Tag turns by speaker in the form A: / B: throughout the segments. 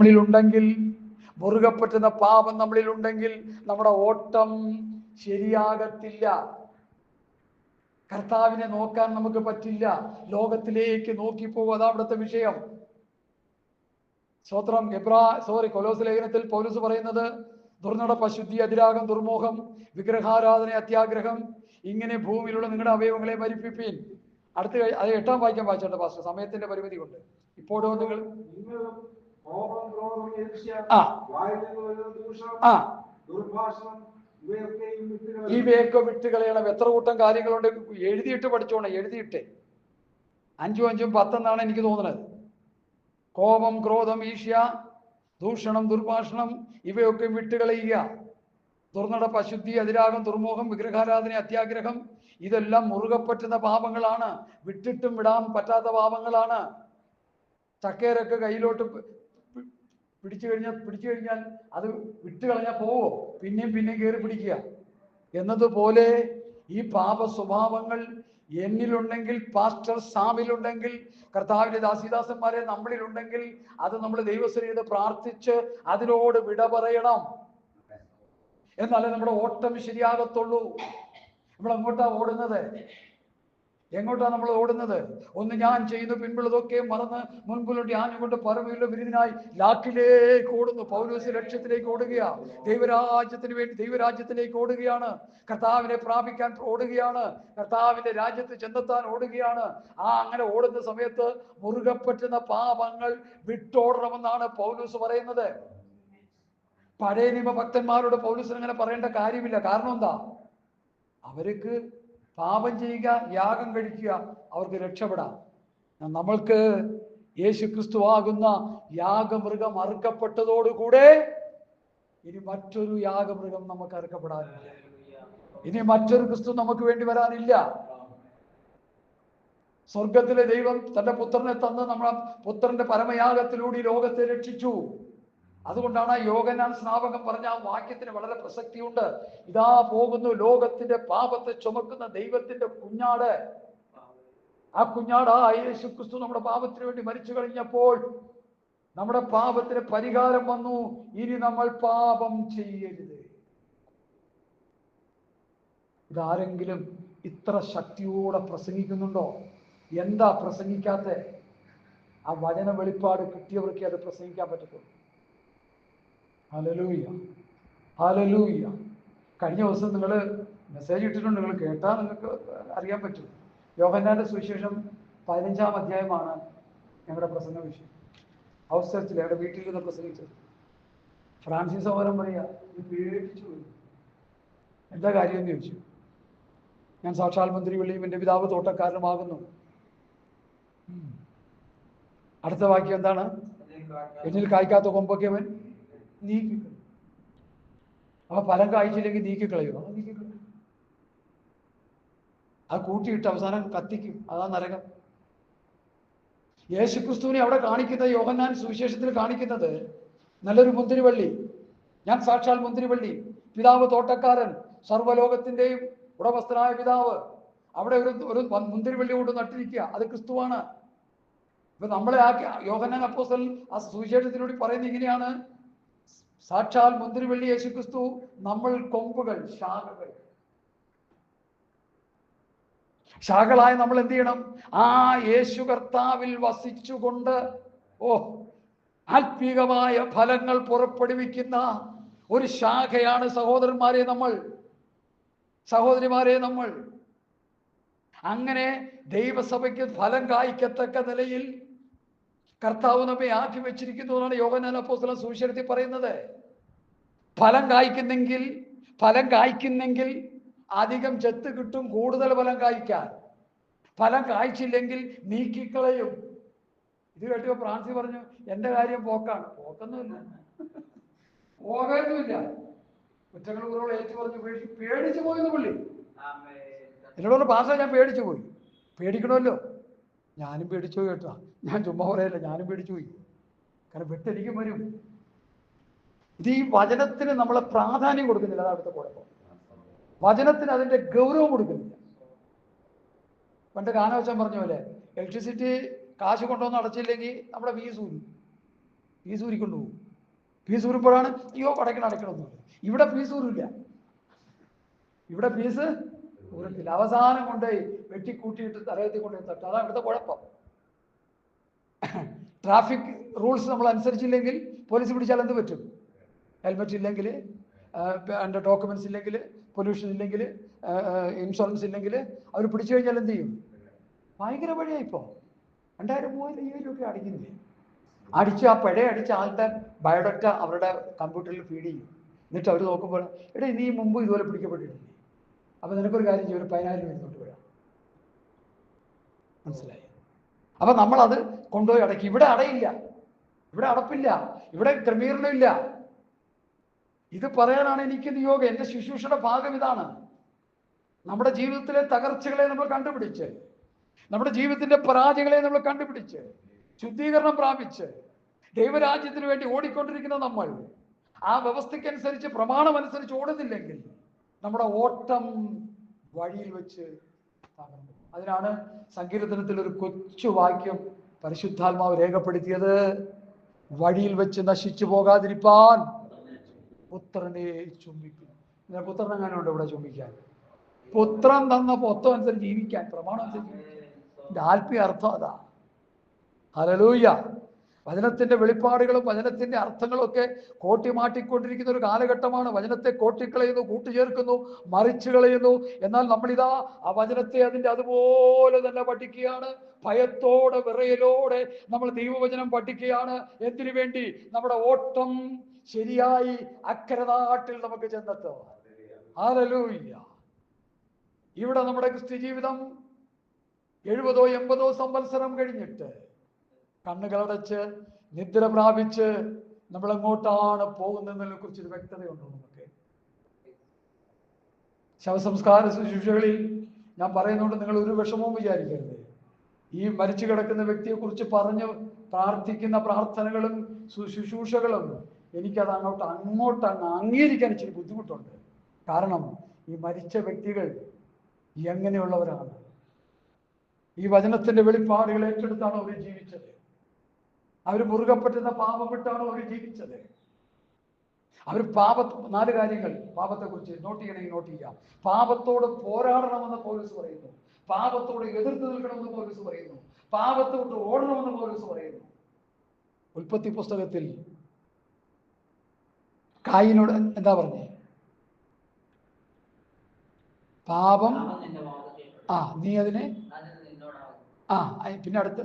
A: നമ്മളിലുണ്ടെങ്കിൽ മുറുകെ പറ്റുന്ന പാപം നമ്മളിലുണ്ടെങ്കിൽ നമ്മുടെ ഓട്ടം ശരിയാകത്തില്ല. കർത്താവിനെ നോക്കാൻ നമുക്ക് പറ്റില്ല. ലോകത്തിലേക്ക് നോക്കിപ്പോകും. അതാ അവിടുത്തെ വിഷയം. സ്വത്രം എബ്രാ സോറി കൊലോസ് ലേഖനത്തിൽ പൗലൂസ് പറയുന്നത് ദുർനടപ്പ് അശുദ്ധി അതിരാഗം ദുർമോഹം വിഗ്രഹാരാധന അത്യാഗ്രഹം ഇങ്ങനെ ഭൂമിയിലുള്ള നിങ്ങളുടെ അവയവങ്ങളെ മരിപ്പിപ്പീൻ. അടുത്ത അത് എട്ടാം വായിക്കാൻ വായിച്ചോട്ടെ പാസ്റ്റർ. സമയത്തിന്റെ പരിമിതി കൊണ്ട് ഇപ്പോഴോ നിങ്ങൾ ആ. ആ.
B: ഇവയൊക്കെയും വിട്ടുകളയുക.
A: വിട്ടുകളയണം. എത്ര കൂട്ടം കാര്യങ്ങളുണ്ട്. എഴുതിയിട്ട് പഠിച്ചോണം എഴുതിയിട്ട്. അഞ്ചും അഞ്ചും പത്തെന്നാണ് എനിക്ക് തോന്നുന്നത്. കോപം ക്രോധം ഈഷ്യ ദൂഷണം ദുർഭാഷണം ഇവയൊക്കെ വിട്ടുകളയുക. ദുർനടപ്പ് അശുദ്ധി അതിരാഗം ദുർമോഹം വിഗ്രഹാരാധന അത്യാഗ്രഹം ഇതെല്ലാം മുറുകെ പറ്റുന്ന പാപങ്ങളാണ്. വിട്ടിട്ടും വിടാൻ പറ്റാത്ത പാപങ്ങളാണ്. ചക്കേരൊക്കെ കയ്യിലോട്ട് പിടിച്ചു കഴിഞ്ഞാൽ പിടിച്ചു കഴിഞ്ഞാൽ അത് വിട്ട് കളഞ്ഞാൽ പോവോ. പിന്നെയും പിന്നെയും കയറി പിടിക്കുക. എന്നതുപോലെ ഈ പാപ സ്വഭാവങ്ങൾ എന്നിലുണ്ടെങ്കിൽ പാസ്റ്റർ സാമിലുണ്ടെങ്കിൽ കർത്താവിന്റെ ദാസിദാസന്മാരെ നമ്മളിലുണ്ടെങ്കിൽ അത് നമ്മൾ ദൈവസ്ഥിതി പ്രാർത്ഥിച്ച് അതിനോട് വിട പറയണം. എന്നാലേ നമ്മുടെ ഓട്ടം ശരിയാകത്തുള്ളൂ. നമ്മൾ അങ്ങോട്ടാണ് ഓടുന്നത്. എങ്ങോട്ടാ നമ്മൾ ഓടുന്നത്? ഒന്ന് ഞാൻ ചെയ്യുന്നു പിൻപുള്ളതൊക്കെ മറന്ന് മുൻപിലോട്ട് ആഞ്ഞുകൊണ്ട് പരമയുള്ള വിരുദിനായി ലാക്കിലേക്ക് ഓടുന്നു. പൗലോസ് ലക്ഷ്യത്തിലേക്ക് ഓടുകയാണ് ദൈവരാജ്യത്തിന് വേണ്ടി ദൈവരാജ്യത്തിലേക്ക് ഓടുകയാണ്. കർത്താവിനെ പ്രാപിക്കാൻ ഓടുകയാണ്. കർത്താവിന്റെ രാജ്യത്ത് ചെന്നെത്താൻ ഓടുകയാണ്. ആ അങ്ങനെ ഓടുന്ന സമയത്ത് മുറുകെ പറ്റുന്ന പാപങ്ങൾ വിട്ടോടണമെന്നാണ് പൗലൂസ് പറയുന്നത്. പഴയ നിയമ ഭക്തന്മാരോട് പൗലൂസിന് അങ്ങനെ പറയേണ്ട കാര്യമില്ല. കാരണം എന്താ? അവർക്ക് പാപം ചെയ്യുക യാഗം കഴിക്കുക അവർക്ക് രക്ഷപ്പെടാം. നമ്മൾക്ക് യേശു ക്രിസ്തു ആകുന്ന യാഗമൃഗം അറുക്കപ്പെട്ടതോടുകൂടെ ഇനി മറ്റൊരു യാഗമൃഗം നമുക്ക് അറുക്കപ്പെടാനില്ല. ഇനി മറ്റൊരു ക്രിസ്തു നമുക്ക് വേണ്ടി വരാനില്ല. സ്വർഗത്തിലെ ദൈവം തന്റെ പുത്രനെ തന്ന് നമ്മളെ പുത്രന്റെ പരമയാഗത്തിലൂടെ ഈ ലോകത്തെ രക്ഷിച്ചു. അതുകൊണ്ടാണ് ആ യോഗനാൻ സ്നാപകം പറഞ്ഞ ആ വാക്യത്തിന് വളരെ പ്രസക്തിയുണ്ട്. ഇതാ പോകുന്നു ലോകത്തിന്റെ പാപത്തെ ചുമക്കുന്ന ദൈവത്തിന്റെ കുഞ്ഞാട്. ആ കുഞ്ഞാട് ആ യേശു ക്രിസ്തു നമ്മുടെ പാപത്തിന് വേണ്ടി മരിച്ചു കഴിഞ്ഞപ്പോൾ നമ്മുടെ പാപത്തിന് പരിഹാരം വന്നു. ഇനി നമ്മൾ പാപം ചെയ്യരുത്. ഇതാരെങ്കിലും ഇത്ര ശക്തിയോടെ പ്രസംഗിക്കുന്നുണ്ടോ? എന്താ പ്രസംഗിക്കാത്ത? ആ വചന വെളിപ്പാട് കിട്ടിയവർക്കേ അത് പ്രസംഗിക്കാൻ പറ്റത്തുള്ളൂ. ഹലലൂയ ഹലലൂയ കഴിഞ്ഞ ദിവസം നിങ്ങൾ മെസ്സേജ് ഇട്ടിട്ടുണ്ട് നിങ്ങൾ കേട്ടാൽ നിങ്ങൾക്ക് അറിയാൻ പറ്റും. യോഹന്നാന്റെ സുവിശേഷം പതിനഞ്ചാം അധ്യായമാണ് ഞങ്ങളുടെ പ്രസംഗ വിഷയം. ഹൗസ് ചർച്ചിൽ ഞങ്ങളുടെ വീട്ടിൽ നിന്ന് പ്രസംഗിച്ചത് ഫ്രാൻസിസ് സഹോദരൻ പറയുക "ഇത് പേടിച്ചു പോയി. എന്താ കാര്യം എന്ന് ചോദിച്ചു. ഞാൻ സാക്ഷാൽ മന്ത്രി വിളിയും എന്റെ പിതാവ് തോട്ടക്കാരനുമാകുന്നു. അടുത്ത വാക്യം എന്താണ്? എന്നിൽ കായ്ക്കാത്ത കൊമ്പൊക്കെ അവൻ നീക്കിക്കളയും. അപ്പൊ ഫലം കായ്ച്ചില്ലെങ്കിൽ നീക്കിക്കളയോ. അത് നീക്കിക്കളയും. ആ കൂട്ടിയിട്ട് അവസാനം കത്തിക്കും. അതാ നരകം. യേശുക്രിസ്തുവിനെ അവിടെ കാണിക്കുന്ന യോഹന്നാൻ സുവിശേഷത്തിൽ കാണിക്കുന്നത് നല്ലൊരു മുന്തിരിവള്ളി. ഞാൻ സാക്ഷാൽ മുന്തിരിവള്ളി. പിതാവ് തോട്ടക്കാരൻ സർവലോകത്തിന്റെയും ഉടമസ്ഥനായ പിതാവ്. അവിടെ ഒരു ഒരു മുന്തിരിവള്ളി കൊണ്ട് നട്ടിരിക്കുക. അത് ക്രിസ്തുവാണ്. ഇപ്പൊ നമ്മളെ ആ യോഹന്നാൻ അപ്പോസൽ ആ സുവിശേഷത്തിനോട് പറയുന്നത് ഇങ്ങനെയാണ്. സാക്ഷാൽ മുന്തിരിവള്ളി യേശു ക്രിസ്തു നമ്മൾ കൊമ്പുകൾ ശാഖകൾ. ശാഖകളായ നമ്മൾ എന്ത് ചെയ്യണം? ആ യേശു കർത്താവിൽ വസിച്ചുകൊണ്ട് ഓ ആത്മീകമായ ഫലങ്ങൾ പുറപ്പെടുവിക്കുന്ന ഒരു ശാഖയാണ് സഹോദരന്മാരെ നമ്മൾ. സഹോദരിമാരെ നമ്മൾ. അങ്ങനെ ദൈവസഭയ്ക്ക് ഫലം കായ്ക്കത്തക്ക നിലയിൽ കർത്താവ് നമ്മെ ആക്കി വെച്ചിരിക്കുന്നു എന്നാണ് യോഗനാൻ സുവിശേഷത്തിൽ പറയുന്നത്. ഫലം കായ്ക്കുന്നെങ്കിൽ ഫലം കായ്ക്കുന്നെങ്കിൽ അധികം ചെത്ത് കിട്ടും കൂടുതൽ ഫലം കായ്ക്കാൻ. ഫലം കായ്ച്ചില്ലെങ്കിൽ നീക്കിക്കളയും. ഇത് കേട്ടപ്പോൾ ഫ്രാൻസി പറഞ്ഞു എന്റെ കാര്യം പോക്കാണ്. പോക്കൊന്നുമില്ല. പോകാനൊന്നുമില്ല കുറ്റങ്ങൾ കുറവുകൾ ഏറ്റു പറഞ്ഞു പേടിച്ച് പേടിച്ചു പോയി പുള്ളി. എന്നോട് പാസ്സാ ഞാൻ പേടിച്ചു പോയി. പേടിക്കണമല്ലോ. ഞാനും പേടിച്ചു കേട്ടോ. ഞാൻ ചുമ്മാ പറയല്ല ഞാനും പേടിച്ചു പോയി. കാരണം വെട്ടരിക്കും വരും. ഇത് ഈ വചനത്തിന് നമ്മൾ പ്രാധാന്യം കൊടുക്കുന്നില്ല അതാണ് അവിടുത്തെ കുഴപ്പം. വചനത്തിന് അതിന്റെ ഗൗരവം കൊടുക്കുന്നില്ല. പണ്ട് കാനവശം പറഞ്ഞ പോലെ ഇലക്ട്രിസിറ്റി കാശ് കൊണ്ടുവന്ന് അടച്ചില്ലെങ്കിൽ നമ്മുടെ ഫീസ് ഊരും ഫീസ് ഊരിക്കൊണ്ട് പോകും ഫീസ് ഊരുമ്പോഴാണ് അയ്യോ അടയ്ക്കണം അടയ്ക്കണമെന്ന് ഇവിടെ ഫീസ് ഊരില്ല ഇവിടെ ഫീസ് ഊരത്തില്ല അവസാനം കൊണ്ടുപോയി വെട്ടിക്കൂട്ടിയിട്ട് തലയത്തിൽ കൊണ്ടുപോയി തട്ടും. അതാണ് ഇവിടുത്തെ കുഴപ്പം. ട്രാഫിക് റൂൾസ് നമ്മൾ അനുസരിച്ചില്ലെങ്കിൽ പോലീസ് പിടിച്ചാൽ എന്ത് പറ്റും? ഹെൽമെറ്റ് ഇല്ലെങ്കിൽ എന്റെ ഡോക്യുമെന്റ്സ് ഇല്ലെങ്കിൽ പൊല്യൂഷൻ ഇല്ലെങ്കിൽ ഇൻഷുറൻസ് ഇല്ലെങ്കിൽ അവർ പിടിച്ചു കഴിഞ്ഞാൽ എന്ത് ചെയ്യും? ഭയങ്കര പഴയ ഇപ്പോൾ. രണ്ടായിരം മൂവായിരം അയ്യായിരം രൂപ അടിക്കുന്നില്ലേ? അടിച്ച് ആ പഴയ അടിച്ച ആളുടെ ബയോഡക്റ്റ അവരുടെ കമ്പ്യൂട്ടറിൽ ഫീഡ് ചെയ്യും. എന്നിട്ട് അവർ നോക്കുമ്പോൾ എടാ നീ മുമ്പ് ഇതുപോലെ പിടിക്കപ്പെട്ടിട്ടില്ലേ? അപ്പോൾ നിനക്കൊരു കാര്യം ചെയ്യും ഒരു പതിനായിരം ഇരുന്നോട്ട് വരാം മനസ്സിലായി? അപ്പൊ നമ്മളത് കൊണ്ടുപോയി അടക്കി. ഇവിടെ അടയില്ല. ഇവിടെ അടപ്പില്ല. ഇവിടെ ക്രമീകരണമില്ല ഇത് പറയാനാണ് എനിക്ക് നിയോഗം. എന്റെ ശുശ്രൂഷയുടെ ഭാഗം ഇതാണ്. നമ്മുടെ ജീവിതത്തിലെ തകർച്ചകളെ നമ്മൾ കണ്ടുപിടിച്ച് നമ്മുടെ ജീവിതത്തിന്റെ പരാജയങ്ങളെ നമ്മൾ കണ്ടുപിടിച്ച് ശുദ്ധീകരണം പ്രാപിച്ച് ദൈവരാജ്യത്തിന് വേണ്ടി ഓടിക്കൊണ്ടിരിക്കുന്ന നമ്മൾ ആ വ്യവസ്ഥയ്ക്കനുസരിച്ച് പ്രമാണം അനുസരിച്ച് ഓടുന്നില്ലെങ്കിൽ നമ്മുടെ ഓട്ടം വഴിയിൽ വെച്ച് തകർന്നു അതിനാണ് സങ്കീർത്തനത്തിൽ ഒരു കൊച്ചു വാക്യം പരിശുദ്ധാത്മാവ് രേഖപ്പെടുത്തിയത്. വഴിയിൽ വെച്ച് നശിച്ചു പോകാതിരിപ്പാൻ പുത്രനെ ചുംബിക്കും. പിന്നെ പുത്രൻ ഉണ്ട് ഇവിടെ ചുംബിക്കാൻ? പുത്രൻ തന്ന പൊത്തം അനുസരിച്ച് ജീവിക്കാൻ പ്രമാണം അനുസരിച്ച് ആത്മീയ അർത്ഥം അതാ. ഹലലൂയ്യ വചനത്തിന്റെ വെളിപ്പാടുകളും വചനത്തിന്റെ അർത്ഥങ്ങളും ഒക്കെ കോട്ടിമാട്ടിക്കൊണ്ടിരിക്കുന്ന ഒരു കാലഘട്ടമാണ്. വചനത്തെ കോട്ടിക്കളയുന്നു കൂട്ടിച്ചേർക്കുന്നു മറിച്ചു കളയുന്നു. എന്നാൽ നമ്മളിതാ ആ വചനത്തെ അതിന്റെ അതുപോലെ തന്നെ പഠിക്കുകയാണ്. ഭയത്തോടെ വിറയലോടെ നമ്മൾ ദൈവവചനം പഠിക്കുകയാണ്. എന്തിനു വേണ്ടി? നമ്മുടെ ഓട്ടം ശരിയായി അക്കരനാട്ടിൽ നമുക്ക് ചെന്നെത്തുക. ഹാലലൂയ്യ ഇവിടെ നമ്മുടെ ക്രിസ്ത്യ ജീവിതം എഴുപതോ എൺപതോ സംവത്സരം കഴിഞ്ഞിട്ട് കണ്ണുകളടച്ച് നിദ്ര പ്രാപിച്ച് നമ്മൾ എങ്ങോട്ടാണ് പോകുന്നതിനെ കുറിച്ച് ഒരു വ്യക്തതയുണ്ടോ നമുക്ക്? ശവസംസ്കാര ശുശ്രൂഷകളിൽ ഞാൻ പറയുന്നുണ്ട് നിങ്ങൾ ഒരു വിഷമവും വിചാരിക്കരുത്. ഈ മരിച്ചു കിടക്കുന്ന വ്യക്തിയെക്കുറിച്ച് പറഞ്ഞ് പ്രാർത്ഥിക്കുന്ന പ്രാർത്ഥനകളും ശുശ്രൂഷകളും എനിക്കത് അങ്ങോട്ട് അങ്ങോട്ട് അങ്ങ് അംഗീകരിക്കാൻ ഇച്ചിരി ബുദ്ധിമുട്ടുണ്ട്. കാരണം ഈ മരിച്ച വ്യക്തികൾ എങ്ങനെയുള്ളവരാണ്? ഈ വചനത്തിന്റെ വെളിപ്പാടുകൾ ഏറ്റെടുത്താണ് അവർ ജീവിച്ചത്. അവർ മുറുകെ പറ്റുന്ന പാപം വിട്ടാണ് അവർ ജീവിച്ചത്? അവർ പാപ നാല് കാര്യങ്ങൾ പാപത്തെ കുറിച്ച് നോട്ട് ചെയ്യണമെങ്കിൽ നോട്ട് ചെയ്യാം. പാപത്തോട് പോരാടണമെന്ന് പോലീസ് പറയുന്നു. പാപത്തോട് എതിർത്ത് നിൽക്കണമെന്ന് പോലീസ് പറയുന്നു. പാപത്തോട് ഓടണമെന്ന് പോലീസ് പറയുന്നു. ഉൽപ്പത്തി പുസ്തകത്തിൽ കായിനോട് എന്താ പറഞ്ഞേ? പാപം ആ നീ അതിനെ ആ പിന്നെ അടുത്ത്?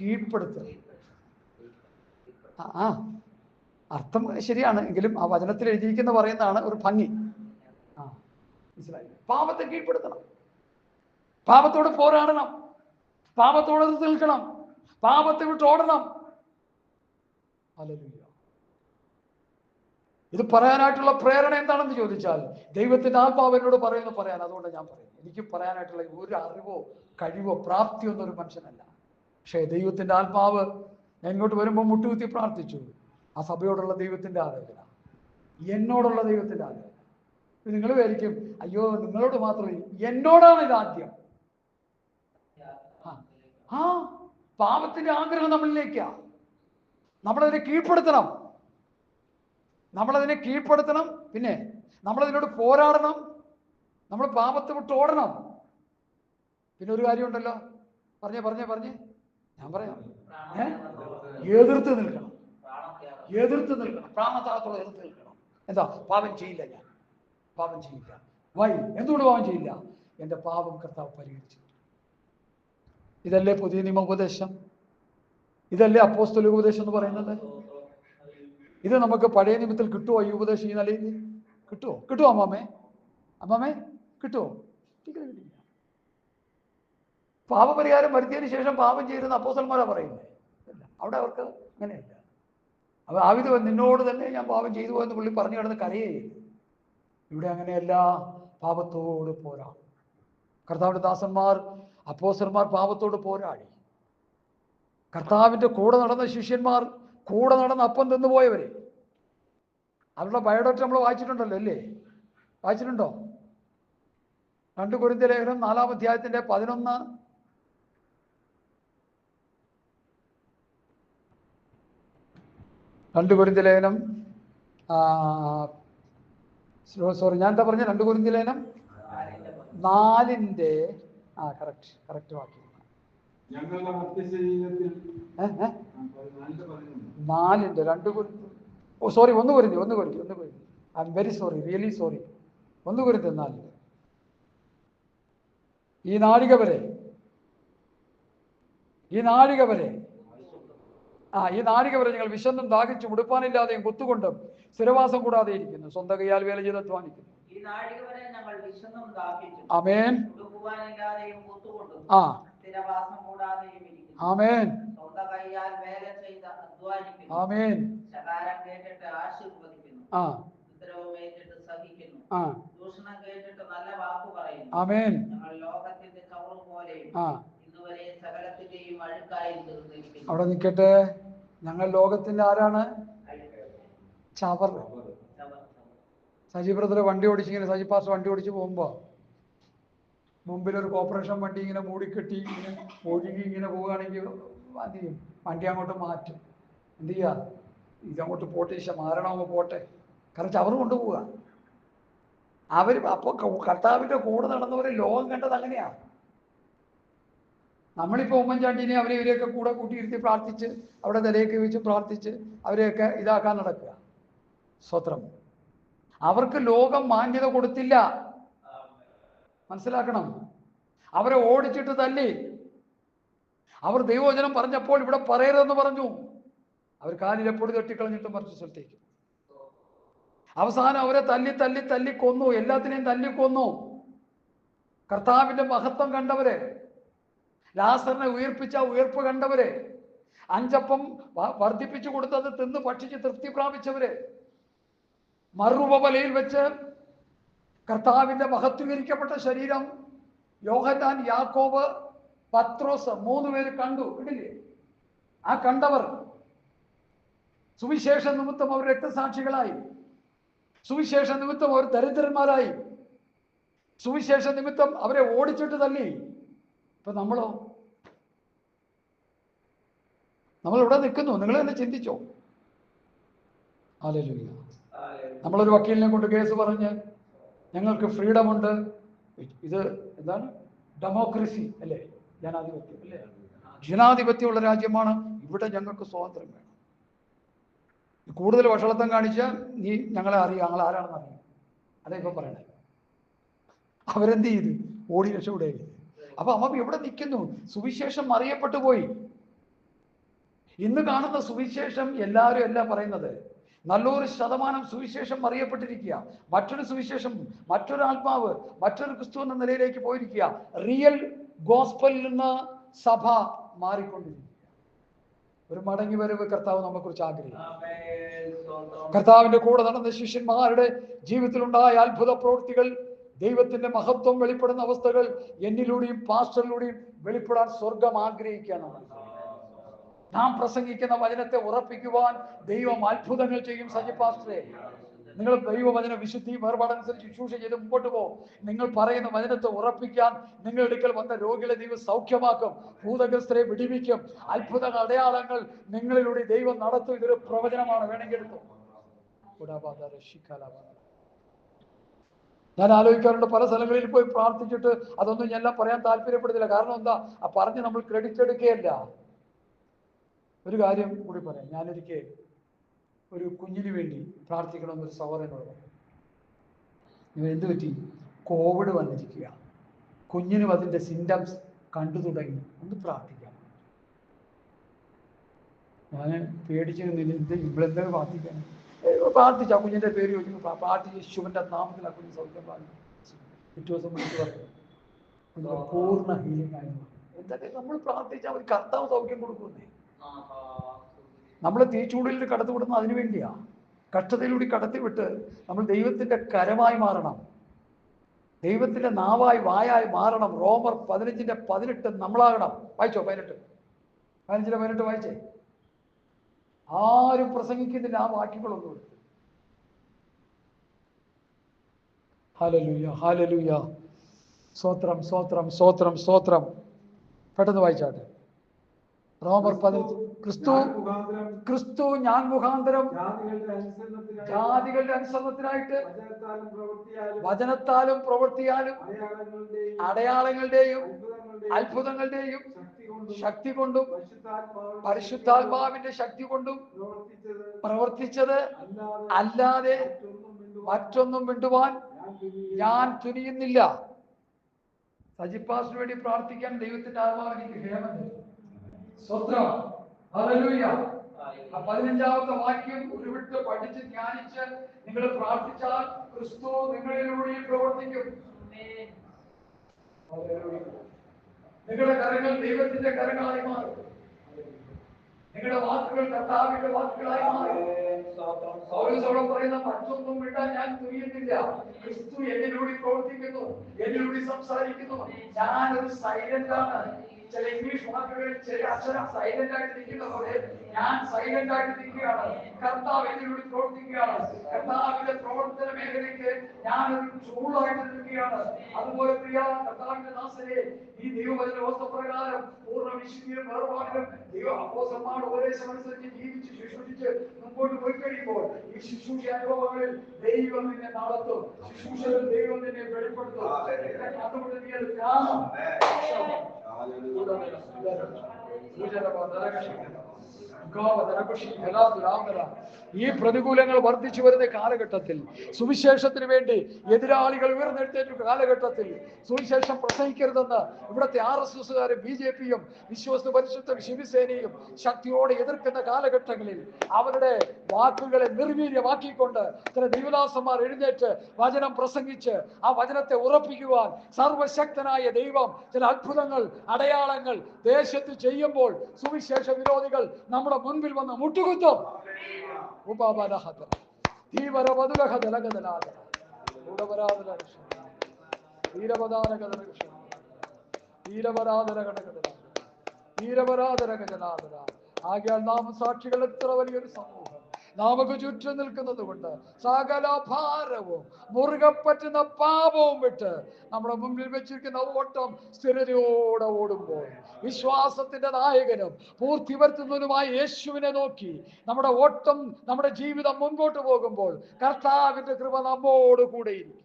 A: കീഴ്പ്പെടുത്തുക ആ അർത്ഥം ശരിയാണ്. എങ്കിലും ആ വചനത്തിൽ എഴുതിയിരിക്കുന്ന പറയുന്നതാണ് ഒരു ഭംഗി. ആ മനസ്സിലായി. പാപത്തെ കീഴ്പ്പെടുത്തണം. പാപത്തോട് പോരാടണം. പാപത്തോട് നിൽക്കണം. പാപത്തെ വിട്ടോടണം. ഇത് പറയാനായിട്ടുള്ള പ്രേരണ എന്താണെന്ന് ചോദിച്ചാൽ ദൈവത്തിന്റെ ആത്മാവ് എന്നോട് പറയുന്നു പറയാൻ. അതുകൊണ്ട് ഞാൻ പറയും എനിക്ക് പറയാനായിട്ടുള്ള ഒരു അറിവോ കഴിവോ പ്രാപ്തിയോ ഒന്നും ഒരു മനുഷ്യനല്ല. പക്ഷേ ദൈവത്തിന്റെ ആത്മാവ് ഞാൻ ഇങ്ങോട്ട് വരുമ്പോൾ മുട്ടുകുത്തി പ്രാർത്ഥിച്ചു. ആ സഭയോടുള്ള ദൈവത്തിന്റെ ആരാധന. എന്നോടുള്ള ദൈവത്തിന്റെ ആരാധന. നിങ്ങൾ വിചാരിക്കും അയ്യോ നിങ്ങളോട് മാത്രമേ എന്നോടാണ് ഇത് ആദ്യം. ആ പാപത്തിന്റെ ആഗ്രഹം നമ്മളിലേക്കാ. നമ്മളതിനെ കീഴ്പ്പെടുത്തണം. നമ്മളതിനെ കീഴ്പ്പെടുത്തണം പിന്നെ നമ്മളതിനോട് പോരാടണം. നമ്മൾ പാപത്തെ വിട്ട് ഓടണം പിന്നെ ഒരു കാര്യമുണ്ടല്ലോ. പറഞ്ഞേ പറഞ്ഞേ പറഞ്ഞേ. ഞാൻ പറയാം? എതിർത്ത് നിൽക്കണം. എതിർത്ത് നിൽക്കണം. പ്രാണത്താളത്തോടെ എതിർത്ത് നിൽക്കണം. എന്താ? പാപം ചെയ്യില്ല ഞാൻ. പാപം ചെയ്യില്ല. വൈ? എന്തുകൊണ്ട് പാപം ചെയ്യില്ല? എന്റെ പാപം കർത്താവ് പരിഹരിച്ചു. ഇതല്ലേ പുതിയ നിയമ ഉപദേശം ഇതല്ലേ അപ്പോസ്തല ഉപദേശം എന്ന് പറയുന്നത്? ഇത് നമുക്ക് പഴയ നിയമത്തിൽ കിട്ടുമോ ഈ ഉപദേശം ഈ നിലയിൽ? കിട്ടുമോ കിട്ടുമോ അമ്മാമേ? അമ്മാമേ കിട്ടുമോ പാപപരിഹാരം വരുത്തിയതിനു ശേഷം പാപം ചെയ്യുന്ന അപ്പോസന്മാരാ പറയുന്നത് അവിടെ അവർക്ക് അങ്ങനെയല്ല. അവ ആവിധ നിന്നോട് തന്നെ ഞാൻ പാപം ചെയ്തു പോയെന്ന് പുള്ളി പറഞ്ഞു കിടന്ന് കരയേ ഇവിടെ അങ്ങനെയല്ല പാപത്തോട് പോരാ. കർത്താവിന്റെ ദാസന്മാർ അപ്പോസന്മാർ പാപത്തോട് പോരാടി. കർത്താവിന്റെ കൂടെ നടന്ന ശിഷ്യന്മാർ കൂടെ നടന്ന അപ്പം തിന്നു പോയവര്. അവരുടെ ബയോഡേറ്റ നമ്മൾ വായിച്ചിട്ടുണ്ടല്ലോ അല്ലേ വായിച്ചിട്ടുണ്ടോ? രണ്ട് കുരിന്ത ലേഖനം നാലാം അധ്യായത്തിന്റെ പതിനൊന്ന് രണ്ട് കുരിന്തി ലേഖനം സോറി ഞാൻ എന്താ പറഞ്ഞ? രണ്ട് കുരിന്തി ലേഖനം? നാലിന്റെ ആ കറക്റ്റ് കറക്റ്റ് ഏ?
B: നാലിന്റെ
A: നാലിന്റെ രണ്ട് ഓ സോറി ഒന്ന് കുരുതി ഒന്ന് കുരുതി ഒന്ന് കുരുതി I am very sorry really sorry ഒന്ന് കുരുതി നാലിന്റെ ഈ നാഴിക വരെ ഈ നാഴിക വരെ ആ ഈ നാഴിക വരെ ഞങ്ങൾ വിശന്നും ദാഹിച്ചും ഉടുപ്പാനില്ലാതെയും കുത്തുകൊണ്ടും സ്ഥിരവാസം കൂടാതെ ഇരിക്കുന്നു. സ്വന്തം കൈയാൽ വേല ചെയ്ത് അധ്വാനിക്കുന്നു.
C: കുത്തുകൊണ്ടും
A: ആ. ആമേൻ. ആമേൻ. ആ. ആ. ആമേൻ. ആ. അവിടെ നിൽക്കട്ടെ. ഞങ്ങൾ ലോകത്തിന്റെ ആരാണ്? ചവർ. സജി ബ്രദർ വണ്ടി ഓടിച്ചിങ്ങനെ സജി പാസ് വണ്ടി ഓടിച്ച് പോകുമ്പോ മുമ്പിൽ ഒരു കോർപ്പറേഷൻ വണ്ടി ഇങ്ങനെ മൂടിക്കെട്ടി ഇങ്ങനെ ഒഴുകി ഇങ്ങനെ പോവുകയാണെങ്കിൽ എന്ത് ചെയ്യും വണ്ടി അങ്ങോട്ട് മാറ്റും. എന്ത് ചെയ്യാ? ഇതങ്ങോട്ട് പോട്ടെ ഈശ മാറണമോ പോട്ടെ. കാരണം ചവർ കൊണ്ടുപോവുക. അവർ അപ്പൊ കർത്താവിന്റെ കൂടെ നടന്നവരെ ലോകം കണ്ടത് അങ്ങനെയാ. നമ്മളിപ്പോൾ ഉമ്മൻചാണ്ടിനെ അവരെ ഇവരെയൊക്കെ കൂടെ കൂട്ടിയിരുത്തി പ്രാർത്ഥിച്ച് അവിടെ നിലയൊക്കെ വെച്ച് പ്രാർത്ഥിച്ച് അവരെയൊക്കെ ഇതാക്കാൻ നടക്കുക. സ്വത്രം. അവർക്ക് ലോകം മാന്യത കൊടുത്തില്ല. മനസ്സിലാക്കണം? അവരെ ഓടിച്ചിട്ട് തല്ലി. അവർ ദൈവവചനം പറഞ്ഞപ്പോൾ ഇവിടെ പറയരുതെന്ന് പറഞ്ഞു. അവർ കാലിൽ പൊടി തട്ടിക്കളഞ്ഞിട്ട് മറിച്ച സ്ഥലത്തേക്ക്. അവസാനം അവരെ തല്ലി തല്ലി തല്ലി കൊന്നു. എല്ലാത്തിനെയും തല്ലിക്കൊന്നു കർത്താവിന്റെ മഹത്വം കണ്ടവരെ. ലാസറിനെ ഉയർപ്പിച്ച ഉയർപ്പ് കണ്ടവരെ അഞ്ചപ്പം വർദ്ധിപ്പിച്ചു കൊടുത്തത് തിന്ന് ഭക്ഷിച്ച് തൃപ്തി പ്രാപിച്ചവരെ മറുപലയിൽ വെച്ച് കർത്താവിന്റെ മഹത്വീകരിക്കപ്പെട്ട ശരീരം യോഹന്നാൻ യാക്കോബ് പത്രോസ് മൂന്ന് പേര് കണ്ടു ഇടില്ലേ? ആ കണ്ടവർ സുവിശേഷ നിമിത്തം അവർ രക്തസാക്ഷികളായി. സുവിശേഷ നിമിത്തം അവർ ദരിദ്രന്മാരായി. സുവിശേഷ നിമിത്തം അവരെ ഓടിച്ചിട്ട് തല്ലി. ഇപ്പൊ നമ്മളോ? നമ്മൾ ഇവിടെ നിൽക്കുന്നു? നിങ്ങൾ തന്നെ ചിന്തിച്ചോ? ആലോചിക്കുക നമ്മളൊരു വക്കീലിനെ കൊണ്ട് കേസ് പറഞ്ഞ് ഞങ്ങൾക്ക് ഫ്രീഡം ഉണ്ട്. ഇത് എന്താണ്? ഡെമോക്രസി അല്ലേ? ജനാധിപത്യം. അല്ലേ? ജനാധിപത്യമുള്ള രാജ്യമാണ്. ഇവിടെ ഞങ്ങൾക്ക് സ്വാതന്ത്ര്യം വേണം. കൂടുതൽ വഷളത്വം കാണിച്ചാൽ നീ ഞങ്ങളെ അറിയാം. ഞങ്ങൾ ആരാണെന്ന് അറിയാം. അതേ ഇപ്പൊ പറയണേ. അവരെന്ത് ചെയ്തു? ഓടി രക്ഷപ്പെടേ അപ്പൊ അമ്മ എവിടെ നിൽക്കുന്നു സുവിശേഷം അറിയപ്പെട്ടു പോയി. ഇന്ന് കാണുന്ന സുവിശേഷം എല്ലാവരും അല്ല പറയുന്നത്. നല്ലൊരു ശതമാനം സുവിശേഷം അറിയപ്പെട്ടിരിക്കുക. മറ്റൊരു സുവിശേഷം മറ്റൊരു ആത്മാവ് മറ്റൊരു ക്രിസ്തു എന്ന നിലയിലേക്ക് പോയിരിക്കുക. റിയൽ ഗോസ്പലിൽ നിന്ന് സഭ മാറിക്കൊണ്ടിരിക്കുക. ഒരു മടങ്ങി വരവ് കർത്താവ് നമ്മെ
C: കുറിച്ച് ആഗ്രഹിക്കും.
A: കർത്താവിന്റെ കൂടെ നടന്ന ശിഷ്യന്മാരുടെ ജീവിതത്തിലുണ്ടായ അത്ഭുത പ്രവൃത്തികൾ ദൈവത്തിന്റെ മഹത്വം വെളിപ്പെടുന്ന അവസ്ഥകൾ എന്നിലൂടെയും പാസ്റ്ററിലൂടെയും വെളിപ്പെടാൻ സ്വർഗം ആഗ്രഹിക്കുകയാണ് നാം പ്രസംഗിക്കുന്ന വചനത്തെ ഉറപ്പിക്കുവാൻ ദൈവം അത്ഭുതങ്ങൾ ചെയ്യും സജി പാസ്റ്ററെ. നിങ്ങൾ ദൈവവചന വിശുദ്ധി വേർപാടനുസരിച്ച് ശുശ്രൂഷ ചെയ്ത് മുമ്പോട്ട് പോകും നിങ്ങൾ പറയുന്ന വചനത്തെ ഉറപ്പിക്കാൻ നിങ്ങളുടെ അടുക്കൽ വന്ന രോഗികളെ ദൈവം സൗഖ്യമാക്കും ഭൂതഗ്രസ്തരെ വിടിവിക്കും. അത്ഭുത അടയാളങ്ങൾ നിങ്ങളിലൂടെ ദൈവം നടത്തും. ഇതൊരു പ്രവചനമാണ്. വേണമെങ്കിൽ ശിഖാലാപാദ. ഞാൻ ആലോചിക്കാറുണ്ട് പല സ്ഥലങ്ങളിൽ പോയി പ്രാർത്ഥിച്ചിട്ട് അതൊന്നും ഞാൻ പറയാൻ താല്പര്യപ്പെടുന്നില്ല. കാരണം എന്താ? ആ പറഞ്ഞ് നമ്മൾ ക്രെഡിറ്റ് എടുക്കുകയല്ല. ഒരു കാര്യം കൂടി പറയാം. ഞാനൊരിക്കൽ ഒരു കുഞ്ഞിന് വേണ്ടി പ്രാർത്ഥിക്കണമെന്നൊരു സഹോദരനോട് പറഞ്ഞു. ഇവൻ എന്ത് പറ്റി? കോവിഡ് വന്നിരിക്കുക. കുഞ്ഞിനും അതിന്റെ സിംറ്റംസ് കണ്ടു തുടങ്ങി. ഒന്ന് പ്രാർത്ഥിക്കാം. ഞാൻ പേടിച്ചിരുന്നില്ല എന്ത് ഇവളെന്താ പ്രാർത്ഥിക്കാൻ? പ്രാർത്ഥിച്ചു ആ പേര് പ്രാ- പ്രാർത്ഥിച്ച് യേശുവിന്റെ നാമത്തിൽ ആ കുഞ്ഞ് സൗഖ്യം പ്രാപിച്ചു പിറ്റേ ദിവസം പറഞ്ഞു പൂർണ ഹീലിംഗ് ആയിരുന്നു എന്തൊക്കെ നമ്മൾ പ്രാർത്ഥിച്ച അവർ കർത്താവ് സൗഖ്യം കൊടുക്കുന്നേ. നമ്മൾ തീച്ചൂടിൽ കടത്തിവിടുന്നത് അതിനു വേണ്ടിയാ കഷ്ടതയിലൂടെ കടത്തിവിട്ട് നമ്മൾ ദൈവത്തിന്റെ കരമായി മാറണം ദൈവത്തിന്റെ നാവായി വായായി മാറണം റോമർ പതിനഞ്ചിന്റെ പതിനെട്ട് നമ്മളാകണം വായിച്ചോ പതിനെട്ട് പതിനഞ്ചിന്റെ പതിനെട്ട് വായിച്ചേ ആരും പ്രസംഗിക്കുന്നില്ല ആ വാക്യങ്ങളൊന്നും എടുത്ത് ഹാലലൂയ ഹാലലൂയ. സ്വോത്രം സ്വോത്രം സ്വോത്രം സ്വോത്രം പെട്ടെന്ന് വായിച്ചാട്ടെ. റോമർ പതിനഞ്ച്. ക്രിസ്തു ക്രിസ്തു ഞാൻ മുഖാന്തരം.
B: ജാതികളുടെ അനുസരണത്തിനായി
A: ജാതികളുടെ അനുസരണത്തിനായിട്ട്.
B: വചനത്താലും പ്രവൃത്തിയാലും. അടയാളങ്ങളുടെയും. അത്ഭുതങ്ങളുടെയും. ശക്തി കൊണ്ടും. പരിശുദ്ധാത്മാവിന്റെ
A: ശക്തി കൊണ്ടും.
B: പ്രവർത്തിച്ചത്. അല്ലാതെ മറ്റൊന്നും മിണ്ടുവാൻ. ഞാൻ തുനിയുന്നില്ല.
A: സജിപ്പാസിന് വേണ്ടി പ്രാർത്ഥിക്കാൻ ദൈവത്തിന്റെ ആത്മാവ് എനിക്ക് ആ പതിനഞ്ചാമത്തെ വാക്യം ഉരുവിട്ട് പഠിച്ച് ധ്യാനിച്ച് നിങ്ങൾ പ്രാർത്ഥിച്ചാൽ ക്രിസ്തു നിങ്ങളിലൂടെ പ്രവർത്തിക്കും. നിങ്ങളുടെ കരങ്ങൾ ദൈവത്തിന്റെ കരങ്ങളായി മാറും. നിങ്ങളുടെ വാക്കുകൾ കർത്താവിന്റെ വാക്കുകളായി മാറും. പറയുന്ന മറ്റൊന്നും വിടാൻ ഞാൻ തുനിയുന്നില്ല. ക്രിസ്തു എന്നിലൂടെ പ്രവർത്തിക്കുന്നു എന്നിലൂടെ സംസാരിക്കുന്നു. ഞാൻ ഒരു സൈലന്റ് ആണ്. ചില ഇംഗ്ലീഷ് വാക്കുകളിൽ ചില അക്ഷരം സൈലന്റ് ആയിട്ട് നിൽക്കുന്ന പോലെ ഞാൻ സൈലന്റ് ആയിട്ട് നിൽക്കുകയാണ്. കർത്താവ് എന്നിലൂടെ പ്രവർത്തിക്കുകയാണ്. കർത്താവിന്റെ മേഖലയ്ക്ക് ഞാൻ ഒരു ചൂടായിട്ട് നിൽക്കുകയാണ്. അതുപോലെ പ്രിയ കർത്താവിന്റെ ദാസരെ ഈ ദൈവവചന വ്യവസ്ഥപ്രകാരം പൂർണ വിശുദ്ധിയും വേർപാടിലും ദൈവ അപ്പോസന്മാരുടെ ഉപദേശം അനുസരിച്ച് ജീവിച്ച് ശുശ്രൂഷിച്ച് മുമ്പോട്ട് പോയി കഴിയുമ്പോൾ ഈ ശുശ്രൂഷ അനുഭവങ്ങളിൽ ദൈവം നിന്നെ നടത്തും. ശുശ്രൂഷകൾ ദൈവം നിന്നെ വെളിപ്പെടുത്തും. അതുകൊണ്ട് നീ അത് കാണണം. ഈ പ്രതികൂലങ്ങൾ വർദ്ധിച്ചു വരുന്ന കാലഘട്ടത്തിൽ സുവിശേഷത്തിന് വേണ്ടി എതിരാളികൾ ഉയർന്നെടുത്തേറ്റ കാലഘട്ടത്തിൽ സുവിശേഷം പ്രസംഗിക്കരുതെന്ന് ഇവിടുത്തെ ആർ എസ് എസുകാരും ബി ജെ പിയും വിശ്വസ്ത പരിശുദ്ധ ശിവസേനയും ശക്തിയോടെ എതിർക്കുന്ന കാലഘട്ടങ്ങളിൽ അവരുടെ വാക്കുകളെ നിർവീര്യമാക്കിക്കൊണ്ട് ചില ദൈവദാസന്മാർ എഴുന്നേറ്റ് വചനം പ്രസംഗിച്ച് ആ വചനത്തെ ഉറപ്പിക്കുവാൻ സർവശക്തനായ ദൈവം ചില അത്ഭുതങ്ങൾ അടയാളങ്ങൾ ദേശത്ത് ചെയ്യുമ്പോൾ സുവിശേഷ വിരോധികൾ നമ്മുടെ മുൻപിൽ വന്ന് മുട്ടുകുത്തും. ആകയാൽ നാം സാക്ഷികൾ എത്ര വലിയൊരു സമൂഹം. നമുക്ക് ചുറ്റും നിൽക്കുന്നത് കൊണ്ട് സകല ഭാരവും മുറുകെ പറ്റുന്ന പാപവും വിട്ട് നമ്മുടെ മുമ്പിൽ വെച്ചിരിക്കുന്ന ഓട്ടം സ്ഥിരതയോടെ ഓടുമ്പോൾ വിശ്വാസത്തിന്റെ നായകനും പൂർത്തി വരുത്തുന്നതിനുമായി യേശുവിനെ നോക്കി നമ്മുടെ ഓട്ടം നമ്മുടെ ജീവിതം മുൻപോട്ട് പോകുമ്പോൾ കർത്താവിന്റെ കൃപ നമ്മോട് കൂടെയിരിക്കും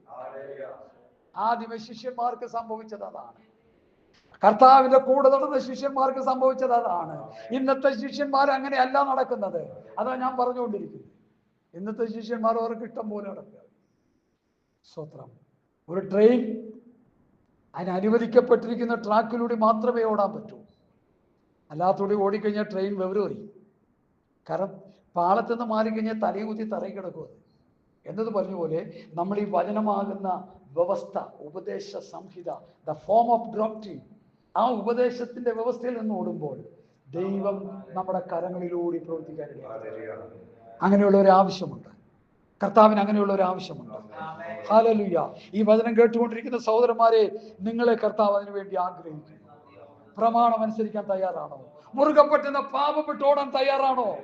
A: ആദ്യമേ ശിഷ്യന്മാർക്ക് സംഭവിച്ചത് അതാണ്. കർത്താവിന്റെ കൂടെ നടന്ന ശിഷ്യന്മാർക്ക് സംഭവിച്ചത് അതാണ്. ഇന്നത്തെ ശിഷ്യന്മാർ അങ്ങനെയല്ല നടക്കുന്നത്. അതാ ഞാൻ പറഞ്ഞുകൊണ്ടിരിക്കുന്നത്. ഇന്നത്തെ ശിഷ്യന്മാർ അവർക്ക് ഇഷ്ടം പോലെ നടക്കുക. സ്വത്രം. ഒരു ട്രെയിൻ അതിന് അനുവദിക്കപ്പെട്ടിരിക്കുന്ന ട്രാക്കിലൂടെ മാത്രമേ ഓടാൻ പറ്റൂ. അല്ലാത്തൂടെ ഓടിക്കഴിഞ്ഞാൽ ട്രെയിൻ വിവരം അറിയും കാരണം പാളത്തു നിന്ന് മാറിക്കഴിഞ്ഞാൽ തലയുകുത്തി തറയിൽ കിടക്കും അത്. എന്നത് പറഞ്ഞ പോലെ നമ്മൾ ഈ വചനമാകുന്ന വ്യവസ്ഥ ഉപദേശ സംഹിത ദ ഫോം ഓഫ് ഡോക്ട്രിൻ ആ ഉപദേശത്തിന്റെ വ്യവസ്ഥയിൽ നിന്ന് ഓടുമ്പോൾ ദൈവം നമ്മുടെ കരങ്ങളിലൂടെ പ്രവർത്തിക്കാനിടയാണ് അങ്ങനെയുള്ള ഒരു ആവശ്യമുണ്ട്. കർത്താവിന് അങ്ങനെയുള്ള ഒരു ആവശ്യമുണ്ട്. ഹാലലുയ്യ ഈ വചനം കേട്ടുകൊണ്ടിരിക്കുന്ന സഹോദരന്മാരെ നിങ്ങളെ കർത്താവ് അതിനു വേണ്ടി ആഗ്രഹിക്കുന്നു. പ്രമാണം അനുസരിക്കാൻ തയ്യാറാണോ? മുറുകെ പറ്റുന്ന പാപം വിട്ടോടാൻ തയ്യാറാണോ?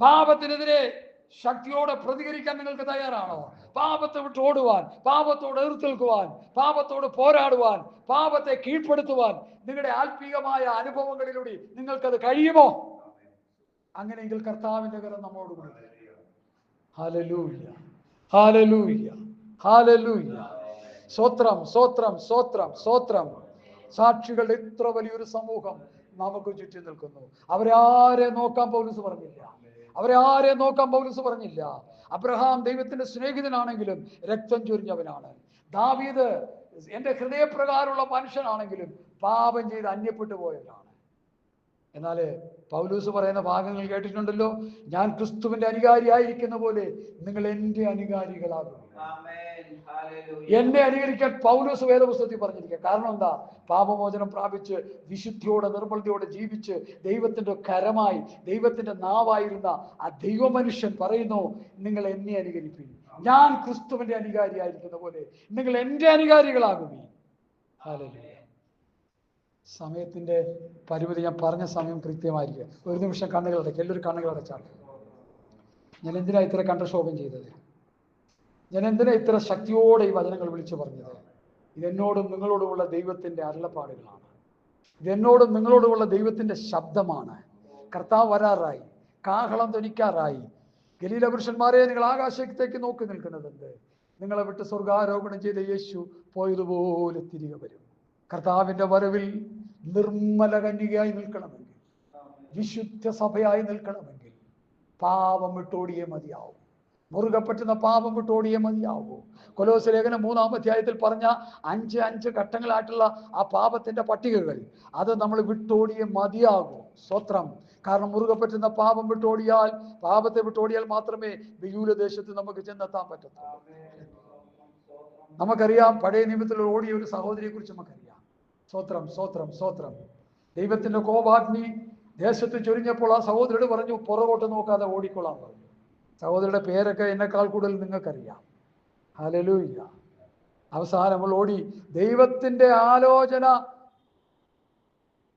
A: പാപത്തിനെതിരെ ശക്തിയോടെ പ്രതികരിക്കാൻ നിങ്ങൾക്ക് തയ്യാറാണോ? പാപത്തെ വിട്ട് ഓടുവാൻ പാപത്തോട് എതിർത്തേൽക്കുവാൻ പാപത്തോട് പോരാടുവാൻ പാപത്തെ കീഴ്പ്പെടുത്തുവാൻ നിങ്ങളുടെ ആത്മീകമായ അനുഭവങ്ങളിലൂടെ നിങ്ങൾക്കത് കഴിയുമോ? അങ്ങനെയെങ്കിൽ കർത്താവിന്റെ കരം നമ്മോട് ഹാലലൂയ്യ ഹാലലൂയ്യ ഹാലലൂയ്യ സ്വത്രം സ്വത്രം സ്വത്രം സ്വത്രം. സാക്ഷികളുടെ ഇത്ര വലിയൊരു സമൂഹം നമുക്ക് ചുറ്റി നിൽക്കുന്നു. അവരാരെ നോക്കാൻ പോലീസ് പറഞ്ഞില്ല. അവരെ ആരെ നോക്കാൻ പൗലസ് പറഞ്ഞില്ല. അബ്രഹാം ദൈവത്തിന്റെ സ്നേഹിതനാണെങ്കിലും രക്തം ചൊരിഞ്ഞവനാണ്. ദാവീദ് എന്റെ ഹൃദയപ്രകാരമുള്ള മനുഷ്യനാണെങ്കിലും പാപം ചെയ്ത് അന്യപ്പെട്ടു പോയവനാണ്. എന്നാൽ പൗലൂസ് പറയുന്ന ഭാഗങ്ങൾ കേട്ടിട്ടുണ്ടല്ലോ. ഞാൻ ക്രിസ്തുവിന്റെ അനുകാരിയായിരിക്കുന്ന പോലെ നിങ്ങൾ എന്റെ അനുകാരികളാകും എന്നെ അനുകരിക്കാൻ പൗലൂസ് വേദപുസ്തകത്തിൽ പറഞ്ഞിരിക്കുക. കാരണം എന്താ? പാപമോചനം പ്രാപിച്ച് വിശുദ്ധിയോടെ നിർമ്മലതയോടെ ജീവിച്ച് ദൈവത്തിന്റെ കരമായി ദൈവത്തിന്റെ നാവായിരുന്ന ആ ദൈവമനുഷ്യൻ പറയുന്നു നിങ്ങൾ എന്നെ അനുകരിപ്പിൻ. ഞാൻ ക്രിസ്തുവിന്റെ അനുകാരിയായിരിക്കുന്ന പോലെ നിങ്ങൾ എന്റെ അനുകാരികളാകുമേ ഹാലലൂയ സമയത്തിന്റെ പരിമിതി ഞാൻ പറഞ്ഞ സമയം കൃത്യമായിരിക്കുക. ഒരു നിമിഷം കണ്ണുകൾ അടയ്ക്കുക. എല്ലാവരും കണ്ണുകൾ അടച്ചാൽ ഞാൻ എന്തിനാ ഇത്ര കണ്ഠക്ഷോഭം ചെയ്തത്? ഞാൻ എന്തിനാ ഇത്ര ശക്തിയോടെ ഈ വചനങ്ങൾ വിളിച്ചു പറഞ്ഞത്? ഇതെന്നോടും നിങ്ങളോടുമുള്ള ദൈവത്തിന്റെ അരുളപ്പാടുകളാണ്. ഇത് എന്നോടും നിങ്ങളോടുമുള്ള ദൈവത്തിന്റെ ശബ്ദമാണ്. കർത്താവ് വരാറായി. കാഹളം ധനിക്കാറായി. ഗലീല പുരുഷന്മാരെ നിങ്ങൾ ആകാശത്തേക്ക് നോക്കി നിൽക്കുന്നതുണ്ട് നിങ്ങളെ വിട്ട് സ്വർഗാരോപണം ചെയ്ത യേശു പോയതുപോലെ തിരികെ വരും. കർത്താവിന്റെ വരവിൽ നിർമ്മല കന്യകയായി നിൽക്കണമെങ്കിൽ വിശുദ്ധ സഭയായി നിൽക്കണമെങ്കിൽ പാപം വിട്ടോടിയേ മതിയാവും. മുറുകെ പറ്റുന്ന പാപം വിട്ടോടിയേ മതിയാവൂ. കൊലോസ് ലേഖനം മൂന്നാം അധ്യായത്തിൽ പറഞ്ഞ അഞ്ച് അഞ്ച് ഘട്ടങ്ങളായിട്ടുള്ള ആ പാപത്തിന്റെ പട്ടികകൾ അത് നമ്മൾ വിട്ടോടിയേ മതിയാകൂ. സ്വത്രം. കാരണം മുറുകെ പറ്റുന്ന പാപം വിട്ടോടിയാൽ പാപത്തെ വിട്ടോടിയാൽ മാത്രമേ വിയൂല ദേശത്ത് നമുക്ക് ചെന്നെത്താൻ പറ്റത്തുള്ളൂ. നമുക്കറിയാം പഴയ നിയമത്തിൽ ഓടിയ ഒരു സഹോദരിയെ കുറിച്ച് നമുക്കറിയാം. സ്വത്രം സ്തോത്രം സ്തോത്രം ദൈവത്തിന്റെ കോപാഗ്നി ദേശത്ത് ചൊരിഞ്ഞപ്പോൾ ആ സഹോദരോട് പറഞ്ഞു പുറകോട്ട് നോക്കാതെ ഓടിക്കൊള്ളാൻ പറഞ്ഞു. സഹോദരുടെ പേരൊക്കെ എന്നെക്കാൾ കൂടുതൽ നിങ്ങൾക്കറിയാം. ഹലലൂയ്യ അവസാനം അവൾ ഓടി. ദൈവത്തിന്റെ ആലോചന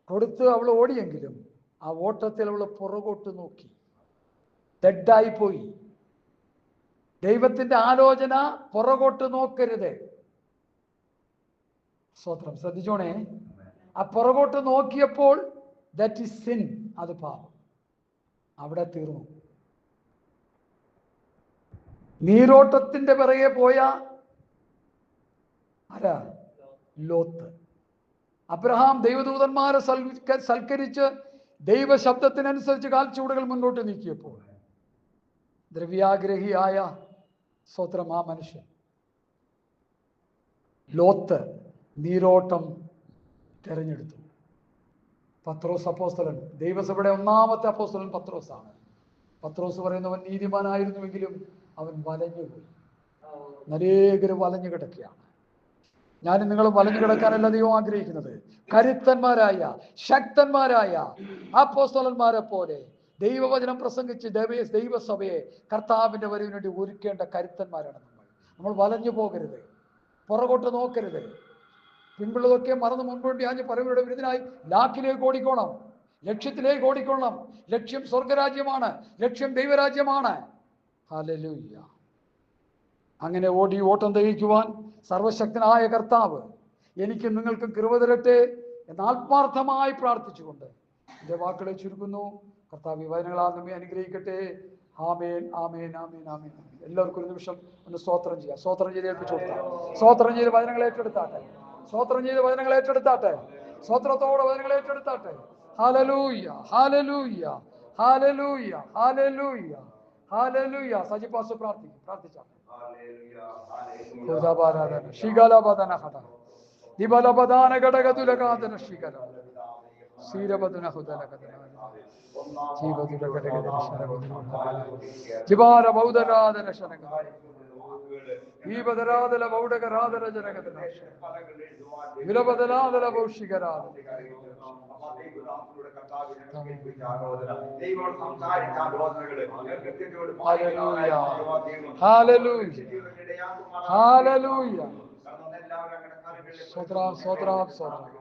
A: കൊടുത്ത് അവൾ ഓടിയെങ്കിലും ആ ഓട്ടത്തിൽ അവൾ പുറകോട്ട് നോക്കി. ഡെഡായി പോയി. ദൈവത്തിന്റെ ആലോചന പുറകോട്ട് നോക്കരുത്. സ്വത്രം ശ്രദ്ധിച്ചോണേ. ആ പുറകോട്ട് നോക്കിയപ്പോൾ ദറ്റ് ഇസ് സിൻ അത് പാപം. അവിടെ തീർന്നു. നീരോട്ടത്തിന്റെ പിറകെ പോയ ആരാ? ലോത്ത്. അബ്രഹാം ദൈവദൂതന്മാരെ സൽക്ക- സൽക്കരിച്ച് ദൈവശബ്ദത്തിനനുസരിച്ച് കാൽച്ചുവടുകൾ മുന്നോട്ട് നീക്കിയപ്പോൾ ദ്രവ്യാഗ്രഹിയായ സ്വത്രം ആ മനുഷ്യൻ. ലോത്ത്. നീരോട്ടം തിരഞ്ഞെടുത്തു. പത്രോസ് അപ്പോസ്തലൻ. ദൈവസഭയുടെ ഒന്നാമത്തെ അപ്പോസ്തലൻ പത്രോസാണ്. പത്രോസ് പറയുന്നവൻ നീതിമാനായിരുന്നുവെങ്കിലും അവൻ വലഞ്ഞുപോയി. അനേകര് വലഞ്ഞു കിടക്കുകയാണ്. ഞാൻ നിങ്ങൾ വലഞ്ഞു കിടക്കാനല്ല ദൈവം ആഗ്രഹിക്കുന്നത്. കരുത്തന്മാരായ ശക്തന്മാരായ അപ്പോസ്തലന്മാരെ പോലെ ദൈവവചനം പ്രസംഗിച്ച് ദൈവ ദൈവസഭയെ കർത്താവിന്റെ വരവിനു വേണ്ടി ഒരുക്കേണ്ട കരുത്തന്മാരാണ് നമ്മൾ. നമ്മൾ വലഞ്ഞു പോകരുത്. പുറകോട്ട് നോക്കരുത്. പിൻപുള്ളതൊക്കെ മറന്ന് മുൻപോട്ട് ഞാൻ പറയുന്നവരുടെ വിരുദ്ധനായി ലാക്കിലേക്ക് ഓടിക്കോണം. ലക്ഷ്യത്തിലേക്ക് ഓടിക്കൊള്ളണം ലക്ഷ്യം സ്വർഗരാജ്യമാണ്. ലക്ഷ്യം ദൈവരാജ്യമാണ്. ഹല്ലേലൂയ അങ്ങനെ ഓടി ഓട്ടം തികയ്ക്കുവാൻ സർവശക്തനായ കർത്താവ് എനിക്ക് നിങ്ങൾക്ക് കൃപ തരട്ടെ എന്ന് പ്രാർത്ഥിച്ചുകൊണ്ട് എന്റെ വാക്കുകളെ ചുരുക്കുന്നു. കർത്താവ് വചനങ്ങളാൽ നമ്മെ അനുഗ്രഹിക്കട്ടെ. ആമേൻ ആമേൻ ആമേൻ ആമേൻ. എല്ലാവർക്കും ഒരു നിമിഷം ഒന്ന് സ്തോത്രം ചെയ്യാം. സ്തോത്രം ചെയ്ത് ഏൽപ്പിച്ചു കൊടുത്താൽ സ്തോത്രം ചെയ്ത് വചനങ്ങൾ ഏറ്റെടുത്താട്ടെ സ്തോത്രം ചെയ്ത് വചനങ്ങൾ ഏറ്റെടുത്താട്ടെ? സ്വോത്രത്തോടെ വചനങ്ങൾ ഏറ്റെടുത്താട്ടെ? ഹാലലൂയ ഹാലലൂയ ഹാലലൂയ ഹാലലൂയ ഹാലലൂയ സജി പ്രാർത്ഥിക്കും പ്രാർത്ഥിച്ചാട്ടെ പ്രാർത്ഥിച്ചാ ശിഖലപദന ഹത ബൗദ്ധരാധന ശരകദന ദീപദരാധല ബൗഡകരാധന ജനകദന വിലപദലാധല ഭൗഷികരാധന ഹാലലൂയ സ്വത്രാം സ്വത്രാം സ്വത്രാം.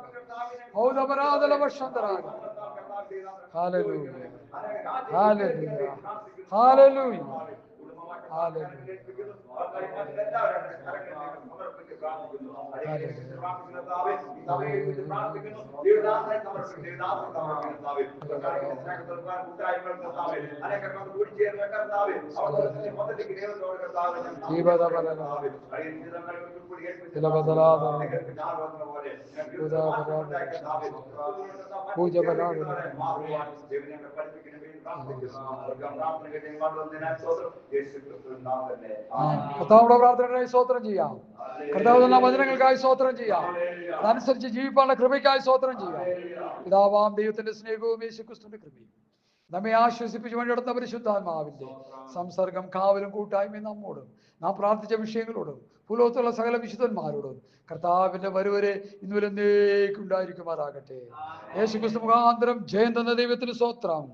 A: ഘടകദല ഔദപരാദല വർഷന്തരാഗ ഹാലലൂയ ഹാലലൂയ ഹാലലൂയ ഹാലലൂയ കർത്താവുടെ പ്രാർത്ഥനയ്ക്കായി സ്തോത്രം ചെയ്യാം കർത്താവ് തന്ന വചനങ്ങൾക്കായി സ്തോത്രം ചെയ്യാം. അതനുസരിച്ച് ജീവിപ്പാണ് കൃപയ്ക്കായി സ്തോത്രം ചെയ്യാം. പിതാവാം ദൈവത്തിന്റെ സ്നേഹവും യേശുക്രിസ്തുവിന്റെ കൃപയും. നമ്മെ ആശ്വസിപ്പിച്ചു വഴിയെടുത്ത പരിശുദ്ധാത്മാവിന്റെ സംസർഗം കാവലും കൂട്ടായ്മയും നമ്മോടും. നാം പ്രാർത്ഥിച്ച വിഷയങ്ങളോടും പുലോത്തുള്ള സകല വിശുദ്ധന്മാരോടും കർത്താവിന്റെ വരുവരെ ഇന്നുവരെ ഉണ്ടായിരിക്കുമാറാകട്ടെ. യേശു ക്രിസ്തു മുഖാന്തരം ജയം തന്ന ദൈവത്തിന് സ്വത്രം.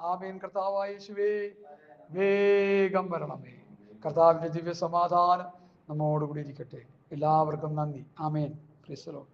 A: ആമേൻ. കർത്താവായ യേശുവേ. വേഗം വരണമേ. കർത്താവിന്റെ ദിവ്യ സമാധാനം നമ്മോടുകൂടി ഇരിക്കട്ടെ. എല്ലാവർക്കും നന്ദി. ആമേൻ. ക്രിസ്തലോ